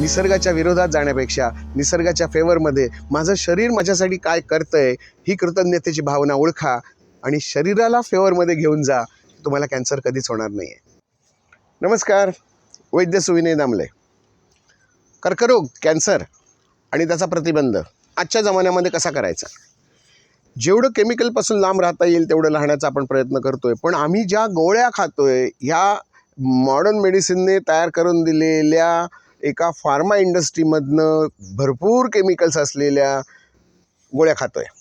निसर्गाच्या विरोधात जाण्यापेक्षा निसर्गाच्या फेवरमध्ये माझं शरीर माझ्यासाठी काय करतंय ही कृतज्ञतेची भावना ओळखा आणि शरीराला फेवरमध्ये घेऊन जा. तुम्हाला कॅन्सर कधीच होणार नाही आहे नमस्कार वैद्य सुविनय दामले. कर्करोग कॅन्सर आणि त्याचा प्रतिबंध आजच्या जमान्यामध्ये कसा करायचा? जेवढं केमिकलपासून लांब राहता येईल तेवढं राहण्याचा आपण प्रयत्न करतोय. पण आम्ही ज्या गोळ्या खातोय ह्या मॉडर्न मेडिसिनने तयार करून दिलेल्या एका फार्मा इंडस्ट्रीमधनं भरपूर केमिकल्स असलेल्या गोळ्या खातो आहे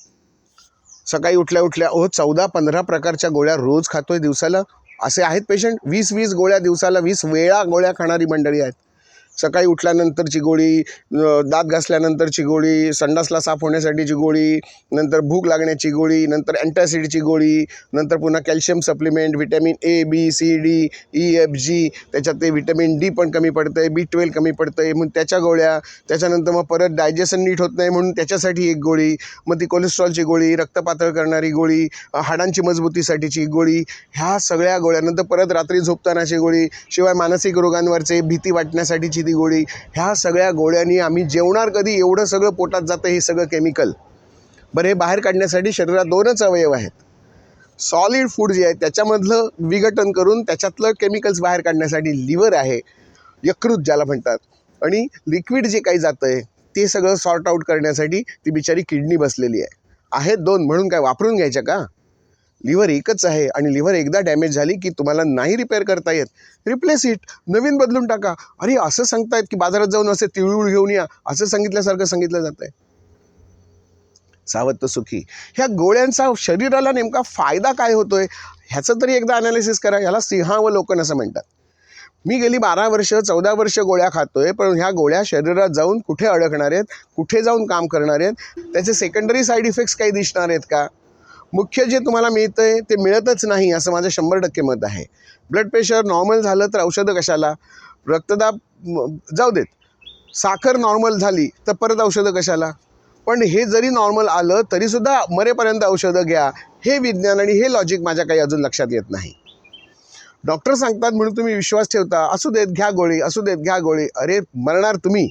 सकाळी उठल्या उठल्या ओ चौदा पंधरा प्रकारच्या गोळ्या रोज खातो आहे दिवसाला. असे आहेत पेशंट वीस वीस गोळ्या दिवसाला वीस वेळा गोळ्या खाणारी मंडळी आहेत. सकाळी उठल्यानंतरची गोळी दात घासल्यानंतरची गोळी संडासला साफ होण्यासाठीची गोळी नंतर भूक लागण्याची गोळी नंतर अँटॅसिडची गोळी नंतर पुन्हा calcium supplement vitamin A B C D E F G त्याच्यात ते व्हिटॅमिन डी पण कमी पडतं आहे बी ट्वेल्व कमी पडतं आहे मग त्याच्या गोळ्या त्याच्यानंतर मग परत डायजेशन नीट होत नाही म्हणून त्याच्यासाठी एक गोळी मग ती कोलेस्ट्रॉलची गोळी रक्तपातळ करणारी गोळी हाडांची मजबूतीसाठीची एक गोळी ह्या सगळ्या गोळ्यानंतर परत रात्री झोपतानाची गोळी शिवाय मानसिक रोगांवरचे भीती वाटण्यासाठीची किती गोळी ह्या सगळ्या गोळ्यांनी आम्ही जेवणार कधी एवढं सगळं पोटात जातं हे सगळं केमिकल बरं हे बाहेर काढण्यासाठी शरीरात दोनच अवयव आहेत. सॉलिड फूड जे आहे त्याच्यामधलं विघटन करून त्याच्यातलं केमिकल्स बाहेर काढण्यासाठी लिव्हर आहे यकृत ज्याला म्हणतात. आणि लिक्विड जे काही जातं आहे ते सगळं सॉर्ट आऊट करण्यासाठी ती बिचारी किडनी बसलेली आहे. आहेत दोन म्हणून काय वापरून घ्यायच्या का? लिव्हर एकच आहे आणि लिव्हर एकदा डॅमेज झाली की तुम्हाला नाही रिपेअर करता येत. Replace it. नवीन बदलून टाका. अरे असं सांगतायत की बाजारात जाऊन असे तिळूळ घेऊन या. असं सांगितल्यासारखं सांगितलं जात आहे. सावध सुखी. ह्या गोळ्यांचा शरीराला नेमका फायदा काय होतोय? ह्याचं तरी एकदा अनालिसिस करा. ह्याला सिंहावलोकन असं म्हणतात. मी गेली बारा वर्ष चौदा वर्ष गोळ्या खातोय पण ह्या गोळ्या शरीरात जाऊन कुठे अडकणार आहेत? कुठे जाऊन काम करणार आहेत? त्याचे सेकंडरी साईड इफेक्ट्स काही दिसणार आहेत का? मुख्य जे तुम्हाला मिळतं आहे ते मिळतच नाही असं माझं शंभर टक्के मत आहे. ब्लड प्रेशर नॉर्मल झालं तर औषधं कशाला? रक्तदाब जाऊ देत. साखर नॉर्मल झाली तर परत औषधं कशाला? पण हे जरी नॉर्मल आलं तरीसुद्धा मरेपर्यंत औषधं घ्या. हे विज्ञान आणि हे लॉजिक माझ्या काही अजून लक्षात येत नाही. डॉक्टर सांगतात म्हणून तुम्ही विश्वास ठेवता असू देत घ्या गोळी असू देत घ्या गोळी. अरे मरणार तुम्ही.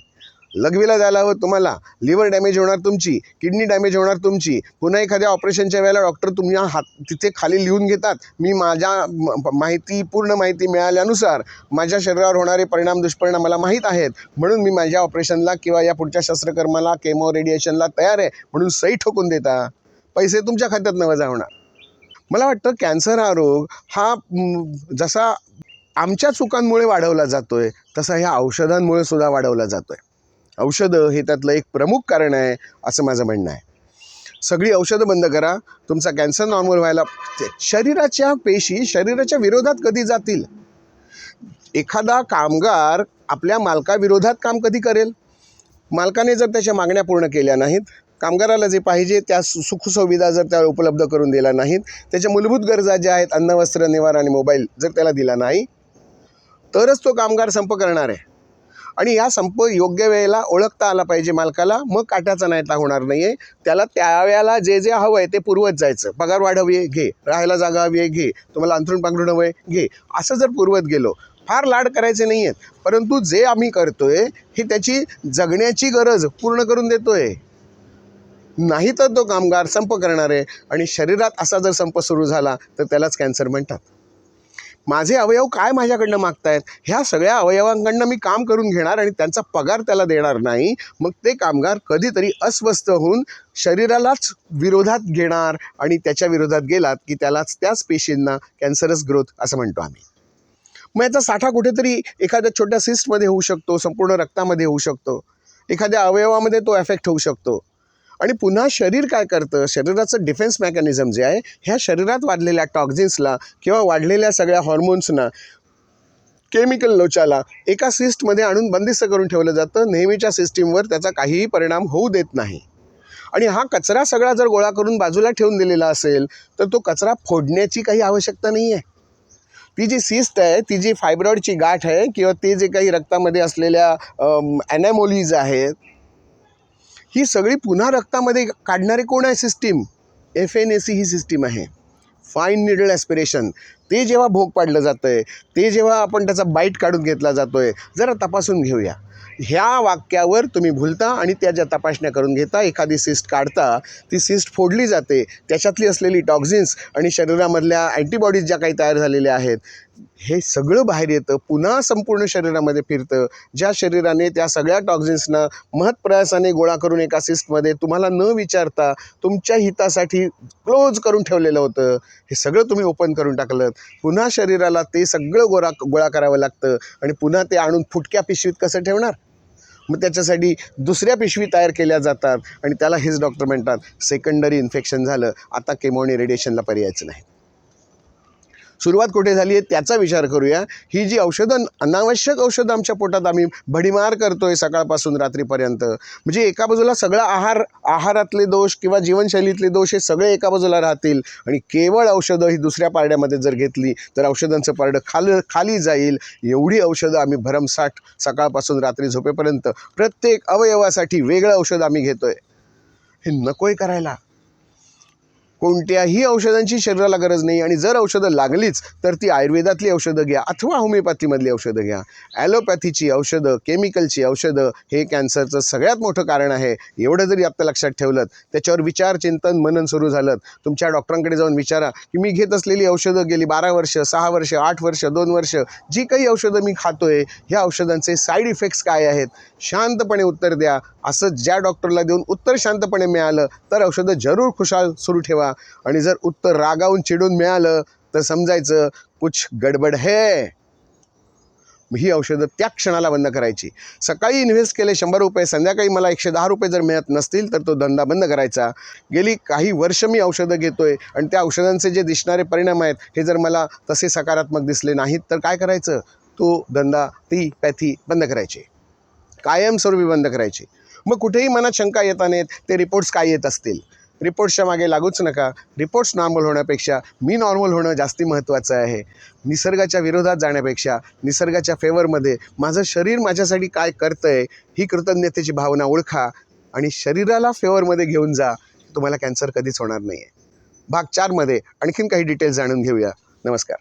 लघवीला जायला हवं तुम्हाला. लिव्हर डॅमेज होणार तुमची किडनी डॅमेज होणार तुमची. पुन्हा एखाद्या ऑपरेशनच्या वेळेला डॉक्टर तुम्ही हात तिथे खाली लिहून घेतात. मी माझ्या म- माहिती पूर्ण माहिती मिळाल्यानुसार माझ्या शरीरावर होणारे परिणाम दुष्परिणाम मला माहीत आहेत. म्हणून मी माझ्या ऑपरेशनला किंवा या पुढच्या शस्त्रकर्माला केमो रेडिएशनला तयार आहे. म्हणून सही ठोकून देता. पैसे तुमच्या खात्यात न वजा होणार. मला वाटतं कॅन्सर हा रोग हा जसा आमच्या चुकांमुळे वाढवला जातो आहे तसा ह्या औषधांमुळे सुद्धा वाढवला जातो आहे औषधं हे त्यातलं एक प्रमुख कारण आहे असं माझं म्हणणं आहे. सगळी औषधं बंद करा. तुमचा कॅन्सर नॉर्मल व्हायला ते- शरीराच्या पेशी शरीराच्या विरोधात कधी जातील? एखादा कामगार आपल्या मालकाविरोधात काम कधी करेल? मालकाने जर त्याच्या मागण्या पूर्ण केल्या नाहीत कामगाराला जे पाहिजे त्या सु सुखसुविधा जर त्याला उपलब्ध करून दिल्या नाहीत त्याच्या मूलभूत गरजा ज्या आहेत अन्न वस्त्र निवारा आणि मोबाईल जर त्याला दिला नाही तरच तो कामगार संप करणार आहे. आणि या संप योग्य वेळेला ओळखता आला पाहिजे मालकाला मग काट्याचा नाहीता होणार नाही आहे त्याला त्यावेळेला जे जे हवं आहे ते पुरवत जायचं. पगार वाढवी आहे घे. राहायला जागा हवी आहे घे. तुम्हाला अंथरूण पांघरूण हवं आहे घे. असं जर पुरवत गेलो फार लाड करायचे नाही आहेत परंतु जे आम्ही करतोय हे त्याची जगण्याची गरज पूर्ण करून देतोय. नाही तर तो कामगार संप करणार आहे आणि शरीरात असा जर संप सुरू झाला तर त्यालाच कॅन्सर म्हणतात. माझे अवयव काय माझ्याकडनं मागतायत? ह्या सगळ्या अवयवांकडनं मी काम करून घेणार आणि त्यांचा पगार त्याला देणार नाही. मग ते कामगार कधीतरी अस्वस्थ होऊन शरीरालाच विरोधात घेणार आणि त्याच्या विरोधात गेलात की त्यालाच त्याच पेशींना कॅन्सरस ग्रोथ असं म्हणतो आम्ही. मग याचा साठा कुठेतरी एखाद्या छोट्या सिस्टमध्ये होऊ शकतो संपूर्ण रक्तामध्ये होऊ शकतो. एखाद्या अवयवामध्ये तो एफेक्ट होऊ शकतो. आणि पुन्हा शरीर काय करतं? शरीराचं डिफेन्स मेकॅनिझम जे आहे ह्या शरीरात वाढलेल्या टॉक्झिन्सला किंवा वाढलेल्या सगळ्या हॉर्मोन्सना केमिकल लोचाला एका सिस्टमध्ये आणून बंदिस्त करून ठेवलं जातं. नेहमीच्या सिस्टीमवर त्याचा काहीही परिणाम होऊ देत नाही. आणि हा कचरा सगळा जर गोळा करून बाजूला ठेवून दिलेला असेल तर तो कचरा फोडण्याची काही आवश्यकता नाही आहे ती जी सिस्ट आहे ती जी फायब्रॉइडची गाठ आहे किंवा ते जे काही रक्तामध्ये असलेल्या ॲनॅमोलीज आहेत ही सगळी पुन्हा रक्तामध्ये काढणारे कोण आहे system F N A C he system आहे. फाईन निडल ॲस्पिरेशन ते जेव्हा भोग पाडलं जातं आहे ते जेव्हा आपण त्याचा बाईट काढून घेतला जातो आहे जरा तपासून घेऊया. ह्या वाक्यावर तुम्ही भुलता आणि त्या ज्या तपासण्या करून घेता एखादी सिस्ट काढता ती सिस्ट फोडली जाते त्याच्यातली असलेली टॉक्झिन्स आणि शरीरामधल्या अँटीबॉडीज ज्या काही तयार झालेल्या आहेत हे सगळं बाहेर येतं पुन्हा संपूर्ण शरीरामध्ये फिरतं. ज्या शरीराने त्या सगळ्या टॉक्झिन्सना महत्प्रयासाने गोळा करून एका सिस्टमध्ये तुम्हाला न विचारता तुमच्या हितासाठी क्लोज करून ठेवलेलं होतं. हे सगळं तुम्ही ओपन करून टाकलं. पुन्हा शरीराला ते सगळं गोळा गोळा करावं लागतं आणि पुन्हा ते आणून फुटक्या पिशवीत कसं ठेवणार? मग त्याच्यासाठी दुसऱ्या पिशवी तयार केल्या जातात आणि त्याला हेच डॉक्टर म्हणतात सेकंडरी इन्फेक्शन झालं आता केमोनी रेडिएशनला पर्यायच नाही. सुरुवात कुठे झाली आहे त्याचा विचार करूया. ही जी औषधं अनावश्यक औषधं आमच्या पोटात आम्ही भडीमार करतो आहे सकाळपासून रात्रीपर्यंत. म्हणजे एका बाजूला सगळा आहार आहारातले दोष किंवा जीवनशैलीतले दोष हे सगळे एका बाजूला राहतील आणि केवळ औषधं ही दुसऱ्या पारड्यामध्ये जर घेतली तर औषधांचं पारडं खाल खाली जाईल. एवढी औषधं आम्ही भरमसाठ सकाळपासून रात्री झोपेपर्यंत प्रत्येक अवयवासाठी वेगळं औषध आम्ही घेतो आहे हे नकोय करायला. कोणत्याही औषधांची शरीराला गरज नाही आणि जर औषधं लागलीच तर ती आयुर्वेदातली औषधं घ्या अथवा होमिओपॅथीमधली औषधं घ्या. ॲलोपॅथीची औषधं केमिकलची औषधं हे कॅन्सरचं सगळ्यात मोठं कारण आहे. एवढं जरी आत्ता लक्षात ठेवलं त्याच्यावर विचार चिंतन मनन सुरू झालं. तुमच्या डॉक्टरांकडे जाऊन विचारा की मी घेत असलेली औषधं गेली बारा वर्ष सहा वर्ष आठ वर्ष दोन वर्ष जी काही औषधं मी खातोय ह्या औषधांचे साईड इफेक्ट्स काय आहेत? शांतपणे उत्तर द्या. असं ज्या डॉक्टरला देऊन उत्तर शांतपणे मिळालं तर औषधं जरूर खुशाल सुरू ठेवा. आणि जर उत्तर रागावून चिडून मिळालं तर समजायचं कुछ गडबड है. ही औषधं त्या क्षणाला बंद करायची. सकाळी इन्व्हेस्ट केले शंभर रुपये संध्याकाळी मला एकशे दहा रुपये जर मिळत नसतील तर तो धंदा बंद करायचा. गेली काही वर्ष मी औषधं घेतोय आणि त्या औषधांचे जे दिसणारे परिणाम आहेत हे जर मला तसे सकारात्मक दिसले नाहीत तर काय करायचं? तो धंदा ती पॅथी बंद करायची. कायमस्वरूपी बंद करायची. मग कुठेही मनात शंका येत नाहीत ते रिपोर्ट्स काय येत असतील? रिपोर्ट्सच्या मागे लागूच नका. रिपोर्ट्स नॉर्मल होण्यापेक्षा मी नॉर्मल होणं जास्ती महत्त्वाचं आहे. निसर्गाच्या विरोधात जाण्यापेक्षा निसर्गाच्या फेवरमध्ये माझं शरीर माझ्यासाठी काय करतं आहे ही कृतज्ञतेची भावना ओळखा आणि शरीराला फेवरमध्ये घेऊन जा. तुम्हाला कॅन्सर कधीच होणार नाही आहे भाग चारमध्ये आणखीन काही डिटेल्स जाणून घेऊया. नमस्कार.